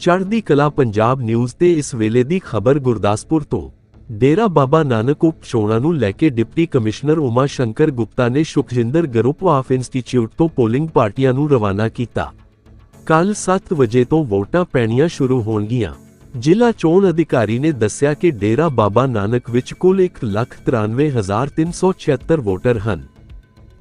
ਚੜ੍ਹਦੀ ਕਲਾ ਪੰਜਾਬ ਨਿਊਜ਼ ਤੇ ਇਸ ਵੇਲੇ ਦੀ ਖਬਰ ਗੁਰਦਾਸਪੁਰ ਤੋਂ। ਡੇਰਾ ਬਾਬਾ ਨਾਨਕ ਉਪ ਚੋਣਾਂ ਨੂੰ ਲੈ ਕੇ ਡਿਪਟੀ ਕਮਿਸ਼ਨਰ ਉਮਾ ਸ਼ੰਕਰ ਗੁਪਤਾ ਨੇ ਸੁਖਜਿੰਦਰ ਗਰੁੱਪ ਆਫ ਇੰਸਟੀਚਿਊਟ ਤੋਂ ਪੋਲਿੰਗ ਪਾਰਟੀਆਂ ਨੂੰ ਰਵਾਨਾ ਕੀਤਾ। ਕੱਲ 7 ਵਜੇ ਤੋਂ ਵੋਟਾਂ ਪੈਣੀਆਂ ਸ਼ੁਰੂ ਹੋਣਗੀਆਂ। ਜ਼ਿਲ੍ਹਾ ਚੋਣ ਅਧਿਕਾਰੀ ਨੇ ਦੱਸਿਆ ਕਿ ਡੇਰਾ ਬਾਬਾ ਨਾਨਕ ਵਿੱਚ ਕੁੱਲ 193376 ਵੋਟਰ ਹਨ।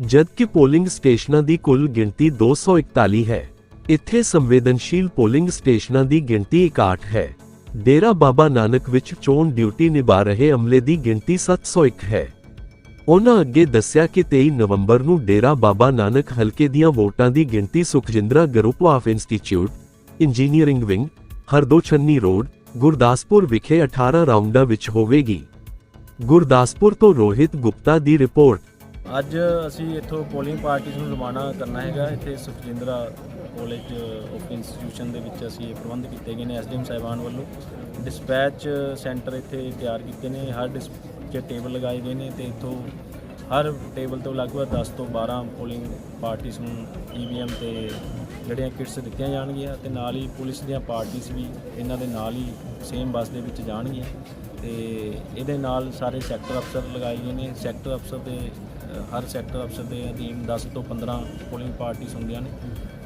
ਜਦਕਿ ਪੋਲਿੰਗ ਸਟੇਸ਼ਨਾਂ ਦੀ ਕੁੱਲ ਗਿਣਤੀ 241 ਹੈ। ਇੱਥੇ ਸੰਵੇਦਨਸ਼ੀਲ ਪੋਲਿੰਗ ਸਟੇਸ਼ਨਾਂ ਦੀ ਗਿਣਤੀ 61 ਹੈ। ਡੇਰਾ ਬਾਬਾ ਨਾਨਕ ਵਿੱਚ ਚੋਣ ਡਿਊਟੀ ਨਿਭਾ ਰਹੇ ਅਮਲੇ ਦੀ ਗਿਣਤੀ 701 ਹੈ। ਉਹਨਾਂ ਅੱਗੇ ਦੱਸਿਆ ਕਿ 23 ਨਵੰਬਰ ਨੂੰ ਡੇਰਾ ਬਾਬਾ ਨਾਨਕ ਹਲਕੇ ਦੀਆਂ ਵੋਟਾਂ ਦੀ ਗਿਣਤੀ Sukhjindra group of institute, engineering wing, Hardochhanni road, Gurdaspur ਵਿਖੇ 18 ਰਾਉਂਡਾਂ ਵਿੱਚ ਹੋਵੇਗੀ। ਗੁਰਦਾਸਪੁਰ ਤੋਂ ਰੋਹਿਤ ਗੁਪਤਾ ਦੀ ਰਿਪੋਰਟ। ਅੱਜ ਅਸੀਂ ਇੱਥੋਂ ਪੋਲਿੰਗ ਪਾਰਟੀਜ਼ ਨੂੰ ਰਵਾਨਾ ਕਰਨਾ ਹੈਗਾ। ਇੱਥੇ ਸੁਖਜਿੰਦਰਾ ਕਾਲਜ ਆਫ ਇੰਸਟੀਟਿਊਸ਼ਨ ਦੇ ਵਿੱਚ ਅਸੀਂ ਇਹ ਪ੍ਰਬੰਧ ਕੀਤੇ ਗਏ ਨੇ ਐਸਡੀਐਮ ਸਾਹਿਬਾਨ ਵੱਲੋਂ। ਡਿਸਪੈਚ ਸੈਂਟਰ ਇੱਥੇ ਤਿਆਰ ਕੀਤੇ ਨੇ। ਹਰ ਡਿਸ 'ਚ ਟੇਬਲ ਲਗਾਏ ਗਏ ਨੇ ਤੇ ਇੱਥੋਂ ਹਰ ਟੇਬਲ ਤੋਂ ਲਗਭਗ 10 ਤੋਂ 12 ਪੋਲਿੰਗ ਪਾਰਟੀਜ਼ ਨੂੰ ਈਵੀਐਮ ਤੇ ਜਿਹੜੀਆਂ ਕਿਟਸ ਦਿੱਤੀਆਂ ਜਾਣਗੀਆਂ ਤੇ ਨਾਲ ਹੀ ਪੁਲਿਸ ਦੀਆਂ ਪਾਰਟੀਆਂ ਵੀ ਇਹਨਾਂ ਦੇ ਨਾਲ ਹੀ ਸੇਮ ਬੱਸ ਦੇ ਵਿੱਚ ਜਾਣਗੀਆਂ। ਤੇ ਇਹਦੇ ਨਾਲ ਸਾਰੇ ਸੈਕਟਰ ਅਫਸਰ ਲਗਾਏ ਗਏ ਨੇ। ਸੈਕਟਰ ਅਫਸਰ ਦੇ ਹਰ ਸੈਕਟਰ ਅਫਸਰ ਦੇ ਅਧੀਨ 10 ਤੋਂ 15 ਪੋਲਿੰਗ ਪਾਰਟੀਆਂ ਹੁੰਦੀਆਂ ਨੇ।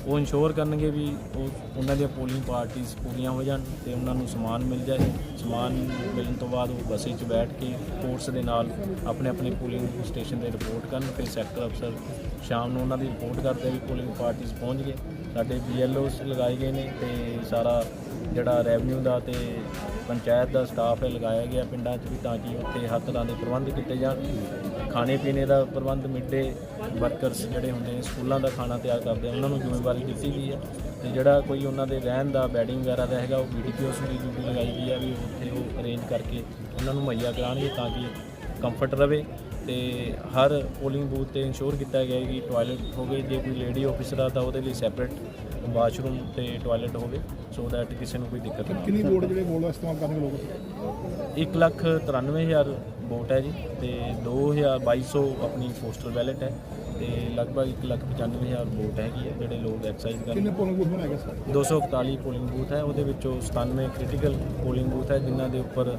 ਉਹ ਇਨਸ਼ੋਰ ਕਰਨਗੇ ਵੀ ਉਹ, ਉਹਨਾਂ ਦੀਆਂ ਪੋਲਿੰਗ ਪਾਰਟੀਆਂ ਪੂਰੀਆਂ ਹੋ ਜਾਣ ਤੇ ਉਹਨਾਂ ਨੂੰ ਸਮਾਨ ਮਿਲ ਜਾਏ। ਸਮਾਨ ਮਿਲਣ ਤੋਂ ਬਾਅਦ ਉਹ ਬੱਸੇ 'ਚ ਬੈਠ ਕੇ ਫੋਰਸ ਦੇ ਨਾਲ ਆਪਣੇ ਆਪਣੇ ਪੋਲਿੰਗ ਸਟੇਸ਼ਨ ਤੇ ਰਿਪੋਰਟ ਕਰਨ। ਫਿਰ ਸੈਕਟਰ ਅਫਸਰ ਸ਼ਾਮ ਨੂੰ ਉਹਨਾਂ ਦੀ ਰਿਪੋਰਟ ਕਰਦੇ ਵੀ ਪੋਲਿੰਗ ਪਾਰਟੀਆਂ ਪਹੁੰਚ ਗਏ। ਸਾਡੇ ਬੀਐਲਓਸ ਲਗਾਏ ਗਏ ਨੇ ਤੇ ਸਾਰਾ ਜਿਹੜਾ ਰੈਵਨਿਊ ਦਾ ਤੇ ਪੰਚਾਇਤ ਦਾ ਸਟਾਫ ਹੈ ਲਗਾਇਆ ਗਿਆ ਪਿੰਡਾਂ 'ਚ ਵੀ ਤਾਂ ਕਿ ਉੱਥੇ ਹਰ ਤਰ੍ਹਾਂ ਦੇ ਪ੍ਰਬੰਧ ਕੀਤੇ ਜਾਣ। ਖਾਣੇ ਪੀਣੇ ਦਾ ਪ੍ਰਬੰਧ, ਮਿੱਡੇ ਵਰਕਰਸ ਜਿਹੜੇ ਹੁੰਦੇ ਨੇ, ਸਕੂਲਾਂ ਦਾ ਖਾਣਾ ਤਿਆਰ ਕਰਦੇ ਉਹਨਾਂ ਨੂੰ ਜ਼ਿੰਮੇਵਾਰੀ ਦਿੱਤੀ ਗਈ ਹੈ ਤੇ ਜਿਹੜਾ ਕੋਈ ਉਹਨਾਂ ਦੇ ਰਹਿਣ ਦਾ ਬੈਡਿੰਗ ਵਗੈਰਾ ਦਾ ਹੈਗਾ, ਉਹ ਬੀਡੀਪੀਓਸ ਦੀ ਡਿਊਟੀ ਲਗਾਈ ਗਈ ਹੈ ਵੀ ਉੱਥੇ ਉਹ ਅਰੇਂਜ ਕਰਕੇ ਉਹਨਾਂ ਨੂੰ ਮੁਹੱਈਆ ਕਰਾਉਣਗੇ ਤਾਂ ਕਿ ਕੰਫਰਟ ਰਵੇ ਤੇ ਹਰ ਪੋਲਿੰਗ ਬੂਥ ਤੇ ਇਨਸ਼ੋਰ ਕੀਤਾ ਗਿਆ ਹੈ ਕਿ ਟਾਇਲਟ ਹੋਵੇ ਜੇ ਕੋਈ ਲੇਡੀ ਆਫਿਸਰ ਆ ਤਾਂ ਉਹਦੇ ਲਈ ਸੈਪਰੇਟ ਵਾਸ਼ਰੂਮ ਤੇ ਟਾਇਲਟ ਹੋਵੇ ਸੋ ਦੈਟ ਕਿਸੇ ਨੂੰ ਕੋਈ ਦਿੱਕਤ ਨਾ ਕਿੰਨੀ ਵੋਟ ਜਿਹੜੇ ਵੋਟ ਇਸਤੇਮਾਲ ਕਰਨਗੇ ਲੋਕ 1 ਲੱਖ 93000 ਵੋਟ ਹੈ ਜੀ ਤੇ 2200 ਆਪਣੀ ਪੋਸਟਲ ਬੈਲਟ ਹੈ। ਤੇ ਲਗਭਗ 1 ਲੱਖ 95000 ਵੋਟ ਹੈਗੀ ਹੈ ਜਿਹੜੇ ਲੋਕ ਐਕਸਰਸਾਈਜ਼ ਕਿੰਨੇ ਕਰਨ ਪੋਲਿੰਗ ਬੂਥ ਬਣਾਏ ਗਏ ਸਰ 241 ਪੋਲਿੰਗ ਬੂਥ ਹੈ ਉਹਦੇ ਵਿੱਚੋਂ 97 ਕ੍ਰਿਟੀਕਲ ਪੋਲਿੰਗ ਬੂਥ ਹੈ ਜਿਨ੍ਹਾਂ ਦੇ ਉੱਪਰ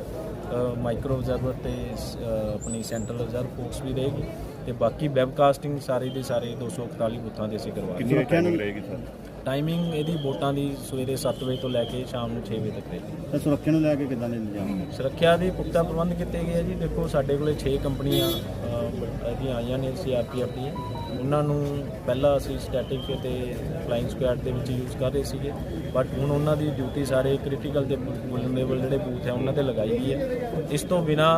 ਮਾਈਕਰੋ ਆਬਜ਼ਰਵਰ ਤੇ ਆਪਣੀ ਸੈਂਟਰਲ ਆਬਜ਼ਰਵਰ ਫੋਰਸ ਵੀ ਰਹੇਗੀ ਤੇ ਬਾਕੀ ਵੈਬਕਾਸਟਿੰਗ ਸਾਰੇ ਦੇ ਸਾਰੇ 241 ਬੂਥਾਂ ਦੇ ਅਸੀਂ ਕਰਵਾ ਰਹੇ ਕਿੰਨੀ ਟਾਈਮਿੰਗ ਰਹੇਗੀ ਸਰ? ਟਾਈਮਿੰਗ ਇਹਦੀ ਵੋਟਾਂ ਦੀ ਸਵੇਰੇ 7 ਵਜੇ ਤੋਂ ਲੈ ਕੇ ਸ਼ਾਮ ਨੂੰ 6 ਵਜੇ ਤੱਕ ਰਹੇਗੀ। ਤਾਂ ਸੁਰੱਖਿਆ ਨੂੰ ਲੈ ਕੇ ਕਿੱਦਾਂ ਦੇ ਇੰਤਜ਼ਾਮ ਸੁਰੱਖਿਆ ਦੇ ਪੁਖਤਾ ਪ੍ਰਬੰਧ ਕੀਤੇ ਗਏ ਆ ਜੀ। ਦੇਖੋ ਸਾਡੇ ਕੋਲੇ 6 ਕੰਪਨੀਆਂ ਇਹਦੀਆਂ ਆਈਆਂ ਨੇ ਸੀਆਰਪੀਐਫ ਦੀਆਂ। ਉਹਨਾਂ ਨੂੰ ਪਹਿਲਾਂ ਅਸੀਂ ਸਟੈਟਿਕ ਤੇ ਫਲਾਈਂਗ ਸਕੁਐਡ ਦੇ ਵਿੱਚ ਯੂਜ਼ ਕਰ ਰਹੇ ਸੀਗੇ। ਬਟ ਹੁਣ ਉਹਨਾਂ ਦੀ ਡਿਊਟੀ ਸਾਰੇ ਕ੍ਰਿਟੀਕਲ ਤੇ ਵੁਲਨਰੇਬਲ ਜਿਹੜੇ ਬੂਥ ਹੈ ਉਹਨਾਂ ਤੇ ਲਗਾਈ ਗਈ ਹੈ ਇਸ ਤੋਂ ਬਿਨਾ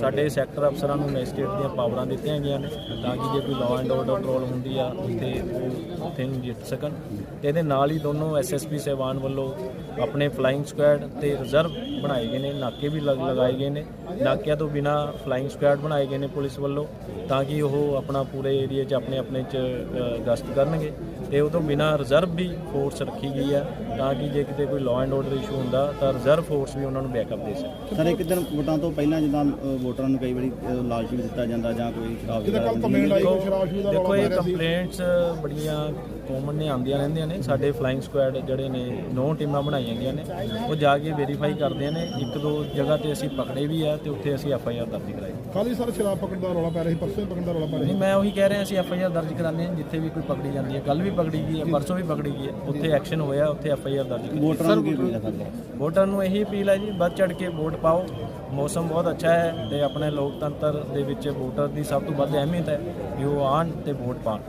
ਸਾਡੇ ਸੈਕਟਰ ਅਫਸਰਾਂ ਨੂੰ ਮੈਜਿਸਟ੍ਰੇਟ ਦੀਆਂ ਪਾਵਰਾਂ ਦਿੱਤੀਆਂ ਗਈਆਂ ਨੇ ਤਾਂ ਕਿ ਜੇ ਕੋਈ ਲਾਅ ਐਂਡ ਆਰਡਰ ਕੰਟਰੋਲ ਹੁੰਦੀ ਆ ਉੱਥੇ ਉਹ ਉੱਥੇ ਨੂੰ ਜਿੱਤ ਸਕਣ। ਤੇ ਇਹਦੇ ਨਾਲ ਹੀ ਦੋਨੋਂ ਐਸਐਸਪੀ ਸਹਿਬਾਨ ਵੱਲੋਂ ਆਪਣੇ ਫਲਾਈਂਗ ਸਕੁਐਡ ਤੇ ਰਿਜ਼ਰਵ ਬਣਾਏ ਗਏ ਨੇ ਨਾਕੇ ਵੀ ਲਗ- ਲਗਾਏ ਗਏ ਨੇ। ਨਾਕਿਆਂ ਤੋਂ ਬਿਨਾ ਫਲਾਈਂਗ ਸਕੁਐਡ ਬਣਾਏ ਗਏ ਨੇ ਪੁਲਿਸ ਵੱਲੋਂ ਤਾਂ ਕਿ ਉਹ ਆਪਣਾ ਪੂਰੇ ਏਰੀਆ 'ਚ ਆਪਣੇ ਆਪਣੇ 'ਚ ਗਸ਼ਤ ਕਰਨਗੇ। ਤੇ ਉਹ ਤੋਂ ਬਿਨਾ ਰਿਜ਼ਰਵ ਵੀ ਫੋਰਸ ਰੱਖੀ ਗਈ ਹੈ ਤਾਂ ਕਿ ਜੇ ਕਿਤੇ ਕੋਈ ਲਾਅ ਐਂਡ ਆਰਡਰ ਇਸ਼ੂ ਹੁੰਦਾ ਤਾਂ ਰਿਜ਼ਰਵ ਫੋਰਸ ਵੀ ਉਹਨਾਂ ਨੂੰ ਬੈਕਅਪ ਦੇ ਸਕੇ ਸਰ ਇੱਕ ਦਿਨ ਵੋਟਾਂ ਤੋਂ ਪਹਿਲਾਂ ਜਿੱਦਾਂ ਵੋਟਰਾਂ ਨੂੰ ਕਈ ਵਾਰੀ ਲਾਲਚ ਵੀ ਦਿੱਤਾ ਜਾਂਦਾ ਜਾਂ ਕੋਈ ਸ਼ਰਾਬ ਸ਼ੂਬ ਦਾ ਦੇਖੋ ਇਹ ਕੰਪਲੇਂਟਸ ਬੜੀਆਂ ਕਾਮਨ ਨੇ ਆਉਂਦੀਆਂ ਰਹਿੰਦੀਆਂ ਨੇ। ਸਾਡੇ ਫਲਾਈਂਗ ਸਕੁਐਡ ਜਿਹੜੇ ਨੇ ਨੌ ਟੀਮਾਂ ਬਣਾਈਆਂ ਗਈਆਂ ਨੇ। ਉਹ ਜਾ ਕੇ ਵੈਰੀਫਾਈ ਕਰਦੇ ਨੇ ਇੱਕ ਦੋ ਜਗ੍ਹਾ ਤੇ ਅਸੀਂ ਪਕੜੇ ਵੀ ਆ ਤੇ ਉੱਥੇ ਅਸੀਂ ਐਫ ਆਈ ਆਰ ਦਰਜ ਕਰਾਈ। ਕੱਲ ਹੀ ਸਰ ਸ਼ਰਾਬ ਪਕੜਨ ਦਾ ਰੌਲਾ ਪੈ ਰਿਹਾ ਸੀ ਪਰਸੋਂ ਪਕੜਨ ਦਾ ਰੌਲਾ ਪੈ ਰਿਹਾ ਨਹੀਂ ਮੈਂ ਉਹੀ ਕਹਿ ਰਿਹਾ ਅਸੀਂ ਐਫ ਆਈ ਆਰ ਦਰਜ ਕਰਾਉਂਦੇ ਹਾਂ ਜਿੱਥੇ ਵੀ ਕੋਈ ਪਕੜੀ ਜਾਂਦੀ ਹੈ। ਕੱਲ ਵੀ ਪਕੜੀ ਗਈ ਹੈ ਪਰਸੋਂ ਵੀ ਪਕੜੀ ਗਈ ਹੈ। ਉੱਥੇ ਐਕਸ਼ਨ ਹੋਇਆ ਉੱਥੇ ਐਫ ਆਈ ਆਰ ਦਰਜ ਕੀਤੀ ਵੋਟਰਾਂ ਨੂੰ ਕੀ ਅਪੀਲ ਹੈ ਸਰ ਵੋਟਰਾਂ ਨੂੰ ਇਹੀ ਅਪੀਲ ਹੈ ਜੀ ਵੱਧ ਚੜ ਕੇ ਵੋਟ ਪਾਓ। ਮੌਸਮ ਬਹੁਤ ਅੱਛਾ ਹੈ ਤੇ ਆਪਣੇ ਲੋਕਤੰਤਰ ਦੇ ਵਿੱਚ ਵੋਟਰ ਦੀ ਸਭ ਤੋਂ ਵੱਧ ਅਹਿਮੀਅਤ ਹੈ ਕਿ ਉਹ ਆਣ ਤੇ ਵੋਟ ਪਾਣ